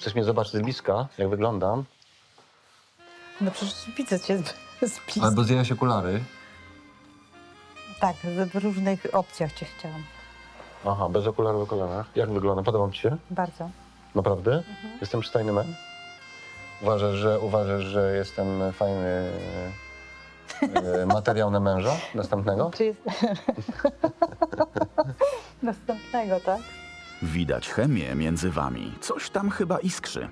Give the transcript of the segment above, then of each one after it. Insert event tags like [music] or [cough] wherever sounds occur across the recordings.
Chcesz mnie zobaczyć z bliska, jak wyglądam? No przecież widzę cię z, z bliska. Albo zdjęłaś okulary. Tak, w różnych opcjach cię chciałam. Aha, bez okularów w kolanach. Jak wyglądam? Podoba ci się? Bardzo. Naprawdę? Jestem przystojny man? Uważasz, że, uważasz, że jestem fajny e, [laughs] materiał na męża następnego? Czy jest... [laughs] Następnego, tak? Widać chemię między wami. Coś tam chyba iskrzy.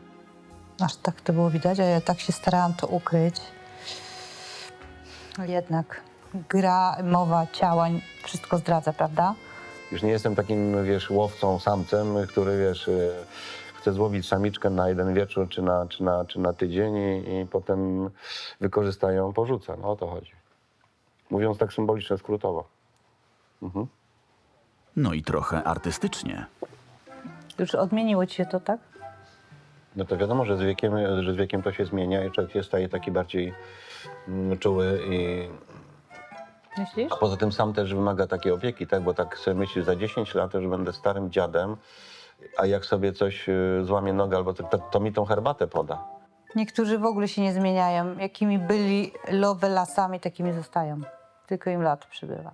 Aż tak to było widać, a ja tak się starałam to ukryć. Jednak gra, mowa, ciała, wszystko zdradza, prawda? Już nie jestem takim, wiesz, łowcą, samcem, który, wiesz, e, chce złowić samiczkę na jeden wieczór czy na, czy na, czy na tydzień i, i potem wykorzysta ją, porzuca. No o to chodzi. Mówiąc tak symbolicznie, skrótowo. Mhm. No i trochę artystycznie. Już odmieniło ci się to, tak? No to wiadomo, że z wiekiem, że z wiekiem to się zmienia i człowiek się staje taki bardziej mm, czuły i Myślisz? A poza tym sam też wymaga takiej opieki, tak? Bo tak sobie myślisz, za 10 lat już będę starym dziadem, a jak sobie coś y, złamie nogę albo to, to, to mi tą herbatę poda. Niektórzy w ogóle się nie zmieniają. Jakimi byli lowe lasami, takimi zostają. Tylko im lat przybywa.